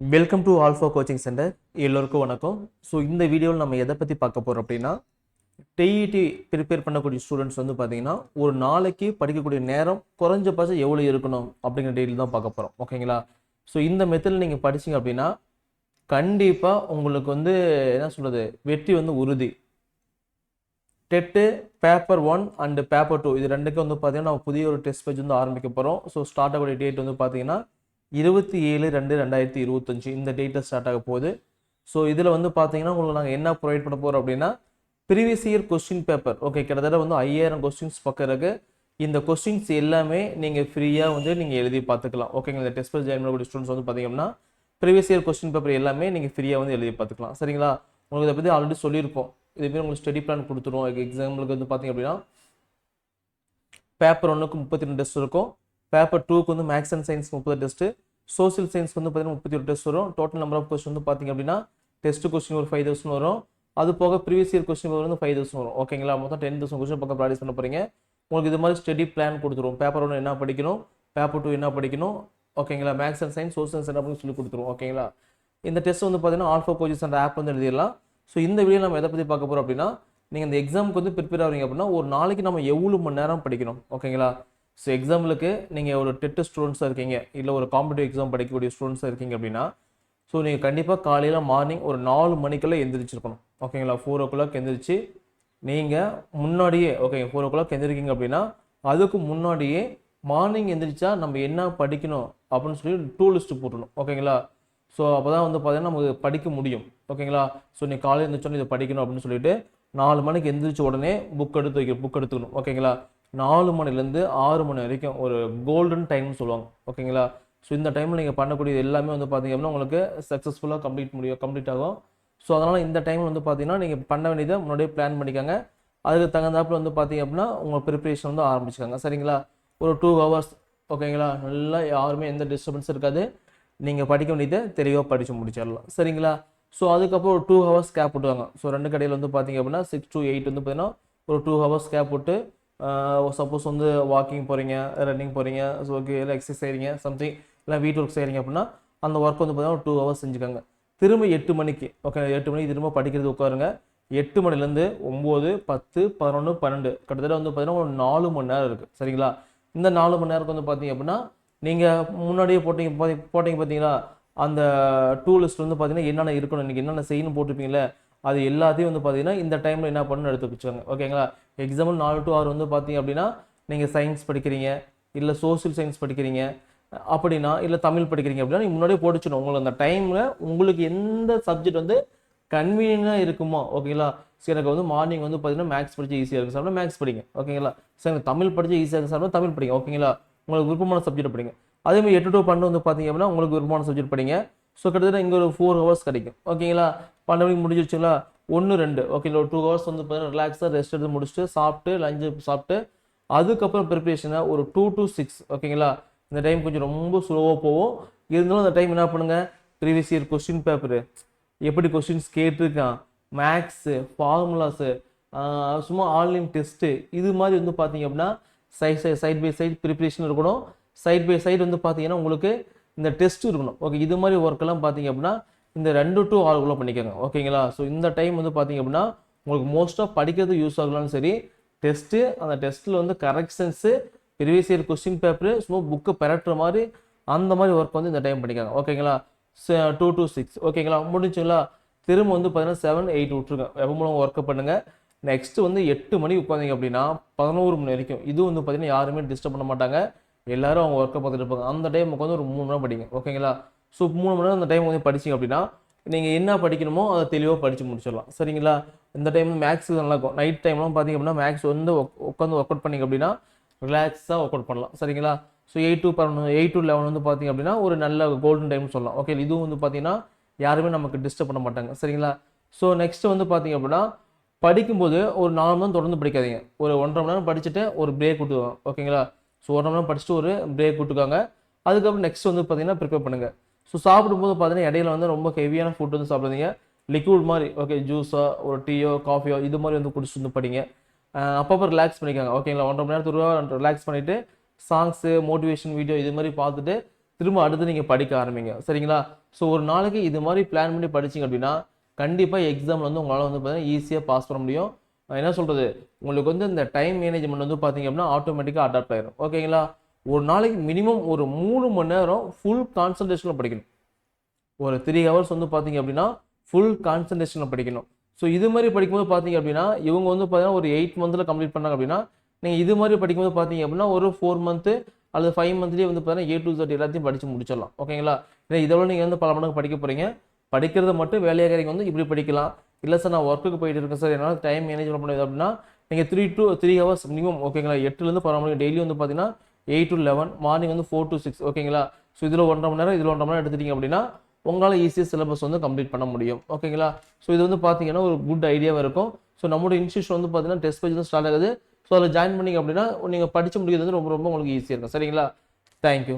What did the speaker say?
Welcome to Alpha coaching centre எல்லோருக்கும் வணக்கம். So இந்த வீடியோவில் நம்ம எதை பற்றி பார்க்க போகிறோம் அப்படின்னா டிஇடி ப்ரிப்பேர் பண்ணக்கூடிய ஸ்டூடெண்ட்ஸ் வந்து பார்த்தீங்கன்னா ஒரு நாளைக்கு படிக்கக்கூடிய நேரம் குறைஞ்சபட்சம் எவ்வளோ இருக்கணும் அப்படிங்கிற டீட்டெயில் தான் பார்க்க போகிறோம் ஓகேங்களா ஸோ இந்த மெத்தடில் நீங்கள் படிச்சீங்க அப்படின்னா கண்டிப்பாக உங்களுக்கு வந்து என்ன சொல்கிறது வெற்றி வந்து உறுதி. TET paper one and paper two இது ரெண்டுக்கும் வந்து பார்த்தீங்கன்னா நம்ம புதிய ஒரு டெஸ்ட் பேஜ் வந்து ஆரம்பிக்க போகிறோம் ஸோ ஸ்டார்ட் ஆகக்கூடிய டேட் வந்து பார்த்தீங்கன்னா இருபத்தி ஏழு ரெண்டு ரெண்டாயிரத்தி இருபத்தஞ்சு இந்த டேட்டில் ஸ்டார்ட் ஆக போகுது. ஸோ இதில் வந்து பார்த்தீங்கன்னா உங்களுக்கு நாங்கள் என்ன ப்ரொவைட் பண்ண போகிறோம் அப்படின்னா previous year question paper okay கிட்டத்தட்ட வந்து ஐயாயிரம் கொஸ்டின்ஸ் பக்கம் இந்த கொஸ்டின்ஸ் எல்லாமே நீங்கள் ஃப்ரீயாக வந்து நீங்கள் எழுதி பார்த்துக்கலாம். ஓகேங்களா இந்த டெஸ்ட் ஜாயின் பண்ணக்கூடிய ஸ்டூடெண்ட்ஸ் வந்து பார்த்தீங்கன்னா ப்ரீவியஸ் இயர் கொஸ்டின் பேப்பர் எல்லாமே நீங்கள் ஃப்ரீயாக வந்து எழுதி பார்த்துக்கலாம். சரிங்களா? உங்களுக்கு இதை பற்றி ஆல்ரெடி சொல்லியிருப்போம் இதுமாரி உங்களுக்கு ஸ்டடி பிளான் கொடுத்துருவோம். எக்ஸாம்பிளுக்கு வந்து பார்த்தீங்க அப்படின்னா பேப்பர் ஒன்றுக்கு முப்பத்தி ரெண்டு டெஸ்ட் இருக்கும். பேப்பர் டூக்கு வந்து மேக்ஸ் அண்ட் சயின்ஸ் முப்பது டெஸ்ட்டு சோசியல் சயின்ஸ் வந்து பார்த்தீங்கன்னா முப்பத்தி ஒரு டெஸ்ட் வரும். டோட்டல் நம்பர் ஆஃப் கொஸ்டின் வந்து பார்த்தீங்க அப்படின்னா டெஸ்ட் கொஸ்டின் ஒரு ஃபைவ் தௌசண்ட் வரும். அது போக ப்ரீவியஸ் இயர் கொஸ்டின் வந்து ஃபைவ் தௌசண்ட் வரும். ஓகேங்களா மொத்தம் டென் தௌசண்ட் கொஸ்டின் பக்கம் ப்ராக்டிஸ் பண்ண போகிறீங்க உங்களுக்கு இது மாதிரி ஸ்டடி பிளான் கொடுத்துருவோம் பேப்பர் ஒன்று என்ன படிக்கணும்? பேப்பர் டூ என்ன படிக்கணும்? ஓகேங்களா maths and science social science அப்படின்னு சொல்லி கொடுத்துருவோம் ஓகேங்களா இந்த டெஸ்ட் வந்து பார்த்தீங்கன்னா ஆல்ஃபா கோச்சஸ் அந்த ஆப் வந்து எழுதிடலாம். ஸோ இந்த வீடியோ நம்ம எதை பற்றி பார்க்க போகிறோம் அப்படின்னா நீங்கள் இந்த எக்ஸாமுக்கு வந்து ப்ரிப்பேர் ஆகிறீங்க அப்படின்னா ஒரு நாளைக்கு நம்ம எவ்வளோ மணி நேரம் படிக்கணும்? ஓகேங்களா ஸோ எக்ஸாம்பிளுக்கு நீங்கள் ஒரு டெட்டு ஸ்டூடெண்ட்ஸாக இருக்கீங்க. இல்லை ஒரு காம்படிட்டிவ் எக்ஸாம் படிக்கக்கூடிய ஸ்டூடெண்ட்ஸாக இருக்கீங்க அப்படின்னா ஸோ நீங்கள் கண்டிப்பாக காலையில் மார்னிங் ஒரு நாலு மணிக்கெல்லாம் எந்திரிச்சிருக்கணும். ஓகேங்களா ஃபோர் ஓ கிளாக் எந்திரிச்சு நீங்கள் முன்னாடியே ஓகே ஃபோர் ஓ கிளாக் எந்திரிக்கீங்க அப்படின்னா அதுக்கு முன்னாடியே மார்னிங் எந்திரிச்சா நம்ம என்ன படிக்கணும் அப்படின்னு சொல்லி டூ லிஸ்ட்டு போட்டணும் ஓகேங்களா ஸோ அப்போ தான் வந்து பார்த்தீங்கன்னா நமக்கு படிக்க முடியும். ஓகேங்களா ஸோ நீ காலையில் எழுந்திரிச்சோன்னு இதை படிக்கணும் அப்படின்னு சொல்லிட்டு நாலு மணிக்கு எந்திரிச்ச உடனே புக் எடுத்து வைக்க புக் எடுத்துக்கணும். ஓகேங்களா நாலு மணிலேருந்து ஆறு மணி வரைக்கும் ஒரு கோல்டன் டைம்னு சொல்லுவாங்க. ஓகேங்களா? ஸோ இந்த டைமில் நீங்கள் பண்ணக்கூடியது எல்லாமே வந்து பார்த்தீங்க அப்படின்னா உங்களுக்கு சக்ஸஸ்ஃபுல்லாக கம்ப்ளீட் முடியும் கம்ப்ளீட் ஆகும். ஸோ அதனால் இந்த டைம் வந்து பார்த்தீங்கன்னா நீங்கள் பண்ண வேண்டியதை முன்னாடியே பிளான் பண்ணிக்கோங்க. அதுக்கு தகுந்தாப்புல வந்து பார்த்தீங்க அப்படின்னா உங்கள் ப்ரிப்பரேஷன் வந்து ஆரம்பிச்சுக்காங்க. சரிங்களா? ஒரு டூ ஹவர்ஸ் ஓகேங்களா? நல்லா யாருமே எந்த டிஸ்டர்பன்ஸ் இருக்காது. நீங்கள் படிக்க வேண்டியதை தெளிவாக படித்து முடிச்சிடலாம். சரிங்களா? ஸோ அதுக்கப்புறம் ஒரு டூ ஹவர்ஸ் கேப் விட்டுவாங்க ஸோ ரெண்டு கடையில் வந்து பார்த்தீங்க அப்படின்னா சிக்ஸ் டூ எயிட் வந்து பார்த்தீங்கன்னா ஒரு டூ ஹவர்ஸ் கேப் விட்டு சப்போஸ் வந்து வாக்கிங் போகிறீங்க ரன்னிங் போகிறீங்க ஸோ ஓகே இல்லை எக்ஸசைஸ் செய்கிறீங்க சம்திங் இல்லை வீட் ஒர்க் செய்கிறீங்க அப்படின்னா அந்த ஒர்க் வந்து பார்த்தீங்கன்னா ஒரு டூ ஹவர்ஸ் செஞ்சுக்கோங்க. திரும்ப எட்டு மணிக்கு ஓகே எட்டு மணிக்கு திரும்ப படிக்கிறது உட்காருங்க. எட்டு மணிலேருந்து ஒம்பது பத்து பதினொன்று பன்னெண்டு கிட்டத்தட்ட வந்து பார்த்தீங்கன்னா ஒரு நாலு மணி நேரம் இருக்குது சரிங்களா? இந்த நாலு மணி நேரத்துக்கு வந்து பார்த்தீங்க அப்படின்னா நீங்கள் முன்னாடியே போட்டிங்க போட்டிங்க பார்த்தீங்களா அந்த டூ லிஸ்ட் வந்து பார்த்தீங்கன்னா என்னென்ன இருக்கணும் நீங்கள் என்னென்ன செய்யணும் போட்டிருப்பீங்களே அது எல்லாத்தையும் வந்து பார்த்தீங்கன்னா இந்த டைமில் என்ன பண்ணணும்னு எடுத்து வச்சுக்கோங்க. ஓகேங்களா எக்ஸாம்பிள் நாலு டு ஆறு வந்து பார்த்தீங்க அப்படின்னா நீங்கள் சயின்ஸ் படிக்கிறீங்க இல்லை சோஷியல் சயின்ஸ் படிக்கிறீங்க அப்படின்னா இல்லை தமிழ் படிக்கிறீங்க அப்படின்னா நீங்கள் முன்னாடியே போட்டுச்சணும் உங்களுக்கு அந்த டைமில் உங்களுக்கு எந்த சப்ஜெக்ட் வந்து கன்வீனியனாக இருக்குமோ ஓகேங்களா சரி எனக்கு வந்து மார்னிங் வந்து பார்த்தீங்கன்னா மேக்ஸ் படித்து ஈஸியாக இருக்கும். சார் மேக்ஸ் படிங்க ஓகேங்களா சரி எனக்கு தமிழ் படித்து ஈஸியாக இருக்கும். சார் தமிழ் படிங்க ஓகேங்களா உங்களுக்கு விருப்பமான சப்ஜெக்ட் படிங்க. அதே மாதிரி எட்டு டு பன்னெண்டு வந்து பார்த்தீங்க அப்படின்னா உங்களுக்கு விருப்பமான சப்ஜெக்ட் படிங்க. ஸோ கிட்டத்தட்ட இங்கே ஒரு ஃபோர் ஹவர்ஸ் கிடைக்கும். ஓகேங்களா பன்னெண்டு மணிக்கு முடிஞ்சிருச்சுங்களா? ஒன்று ரெண்டு. ஓகே ஒரு டூ ஹவர்ஸ் வந்து பார்த்தீங்கன்னா ரிலாக்ஸாக ரெஸ்ட் எடுத்து முடிச்சுட்டு சாப்பிட்டு லஞ்சு சாப்பிட்டு அதுக்கப்புறம் ப்ரிப்பரேஷனாக ஒரு டூ டு சிக்ஸ் ஓகேங்களா இந்த டைம் கொஞ்சம் ரொம்ப ஸ்லோவாக போகும். இருந்தாலும் அந்த டைம் என்ன பண்ணுங்கள் ப்ரீவியஸ் இயர் கொஸ்டின் பேப்பரு எப்படி கொஸ்டின்ஸ் கேட்டிருக்கான்? மேக்ஸு ஃபார்முலாஸு சும்மா ஆன்லைன் டெஸ்ட்டு இது மாதிரி வந்து பார்த்தீங்க அப்படின்னா side side side by side preparation இருக்கணும். சைட் பை சைடு வந்து பார்த்தீங்கன்னா உங்களுக்கு இந்த டெஸ்ட் இருக்கணும். ஓகே இது மாதிரி ஒர்க்கெல்லாம் பார்த்தீங்க அப்படின்னா இந்த ரெண்டு டு ஆறுக்குள்ளே பண்ணிக்கோங்க. ஓகேங்களா ஸோ இந்த டைம் வந்து பார்த்தீங்க அப்படின்னா உங்களுக்கு மோஸ்ட்டாக படிக்கிறது யூஸ் ஆகலாம்னு சரி டெஸ்ட்டு அந்த டெஸ்ட்டில் வந்து corrections previous year question paper சும்மா புக்கு பெரட்டுற மாதிரி அந்த மாதிரி ஒர்க் வந்து இந்த டைம் பண்ணிக்காங்க. ஓகேங்களா டூ டூ சிக்ஸ் ஓகேங்களா முடிஞ்சுங்களா? திரும்ப வந்து பார்த்தீங்கன்னா செவன் எயிட் விட்ருங்க எப்போ மூலம் ஒர்க்கை பண்ணுங்கள் நெக்ஸ்ட் வந்து எட்டு மணிக்கு உட்காந்தீங்க அப்படின்னா பதினோரு மணி வரைக்கும். இது வந்து பார்த்தீங்கன்னா யாருமே டிஸ்டர்ப் பண்ண மாட்டாங்க. எல்லாரும் அவங்க ஒர்க்கை பார்த்துட்டு இருப்பாங்க. அந்த டைம் உட்காந்து ஒரு மூணு மணி நேரம் படிங்க. ஓகேங்களா ஸோ மூணு மணி நேரம் அந்த டைம் வந்து படிச்சீங்க அப்படின்னா நீங்கள் என்ன படிக்கணுமோ அதை தெளிவாக படித்து முடிச்சிடலாம். சரிங்களா? இந்த டைம் மேக்ஸ் நல்லா இருக்கும். நைட் டைம்லாம் பார்த்தீங்க அப்படின்னா மேக்ஸ் வந்து உட்காந்து ஒர்க் அவுட் பண்ணிங்க அப்படின்னா ரிலாக்ஸாக ஒர்க் அவுட் பண்ணலாம். சரிங்களா? ஸோ எயிட் டு பதினொன்று எயிட் டு லெவன் வந்து பார்த்தீங்க அப்படின்னா ஒரு நல்ல கோல்டன் டைம்னு சொல்லலாம். ஓகே இதுவும் வந்து பார்த்தீங்கன்னா யாருமே நமக்கு டிஸ்டர்ப் பண்ண மாட்டாங்க. சரிங்களா? ஸோ நெக்ஸ்ட் வந்து பார்த்திங்க அப்படின்னா படிக்கும்போது ஒரு நாலு மணி நேரம் தொடர்ந்து படிக்காதீங்க. ஒரு ஒன்றரை மணி நேரம் படிச்சுட்டு ஒரு பிரேக் விட்டுவோம் ஓகேங்களா ஸோ ஒன்றரை மணி நேரம் படிச்சுட்டு ஒரு பிரேக் விட்டுக்காங்க. அதுக்கப்புறம் நெக்ஸ்ட் வந்து பார்த்தீங்கன்னா ப்ரிப்பேர் பண்ணுங்கள் ஸோ சாப்பிடும்போது பார்த்தீங்கன்னா இடையில வந்து ரொம்ப ஹெவியான ஃபுட் வந்து சாப்பிடாதீங்க. லிக்விட் மாதிரி ஓகே ஜூஸோ ஒரு டீயோ காஃபியோ இது மாதிரி வந்து குடிச்சு வந்து படிங்க. அப்பப்போ ரிலாக்ஸ் பண்ணிக்கோங்க ஓகேங்களா ஒன்றரை மணி நேரத்துக்கு ரிலாக்ஸ் பண்ணிவிட்டு சாங்ஸு மோட்டிவேஷன் வீடியோ இது மாதிரி பார்த்துட்டு திரும்ப அடுத்து நீங்கள் படிக்க ஆரம்பிங்க. சரிங்களா? ஸோ ஒரு நாளைக்கு இது மாதிரி பிளான் பண்ணி படிச்சிங்க அப்படின்னா கண்டிப்பாக எக்ஸாமில் வந்து உங்களால் வந்து பார்த்தீங்கன்னா ஈஸியாக பாஸ் பண்ண முடியும். என்ன சொல்கிறது உங்களுக்கு வந்து இந்த டைம் மேனேஜ்மெண்ட் வந்து பார்த்தீங்க அப்படின்னா ஆட்டோமேட்டிக்காக அடாப்ட் ஆயிரும். ஓகேங்களா ஒரு நாளைக்கு மினிமம் ஒரு மூணு மணி நேரம் ஃபுல் கான்சன்ட்ரேஷனில் படிக்கணும். ஒரு த்ரீ ஹவர்ஸ் வந்து பார்த்தீங்க அப்படின்னா ஃபுல் கான்சன்ட்ரேஷனில் படிக்கணும். ஸோ இது மாதிரி படிக்கும்போது பார்த்தீங்க அப்படின்னா இவங்க வந்து பார்த்தீங்கன்னா ஒரு எயிட் மந்த்தில் கம்ப்ளீட் பண்ணாங்க அப்படின்னா நீங்கள் இது மாதிரி படிக்கும்போது பார்த்தீங்க அப்படின்னா ஒரு ஃபோர் மந்த்து அல்லது ஃபைவ் மந்த்லேயே வந்து பார்த்தீங்கன்னா ஏ டு Z எல்லாத்தையும் படித்து முடிச்சிடலாம். ஓகேங்களா ஏன்னா இதோட நீங்கள் வந்து பல மடங்கு படிக்க போகிறீங்க படிக்கிறத மட்டும் வேலையாகிறீங்க வந்து இப்படி படிக்கலாம். இல்லை சார் நான் ஒர்க்குக்கு போயிட்டு இருக்கேன் சார் என்னால் டைம் மேனேஜ் பண்ண முடியாது அப்படின்னா நீங்கள் three to three hours minimum ஓகேங்களா எட்டுலேருந்து பதினொரு மணிக்கு டெய்லி வந்து பார்த்தீங்கன்னா எயிட் டு லெவன் மார்னிங் வந்து ஃபோர் டு சிக்ஸ் ஓகேங்களா ஸோ இதில் ஒன்றரை மணி நேரம் இதில் ஒன்றரை மணி நேரம் எடுத்துட்டீங்க அப்படின்னா உங்களால் ஈஸியாக சிலபஸ் வந்து கம்ப்ளீட் பண்ண முடியும் ஓகேங்களா ஸோ இது வந்து பார்த்தீங்கன்னா ஒரு குட் ஐடியாவாக இருக்கும். ஸோ நம்மளோட இன்ஸ்டியூஷன் வந்து பார்த்தீங்கன்னா டெஸ்ட் பேஜ் தான் ஸ்டார்ட் ஆகுது. ஸோ அதில் ஜாயின் பண்ணிங்க அப்படின்னா நீங்கள் படிச்சு முடிக்கிறது வந்து ரொம்ப ரொம்ப உங்களுக்கு ஈஸியாக இருக்கும். சரிங்களா? தேங்க்யூ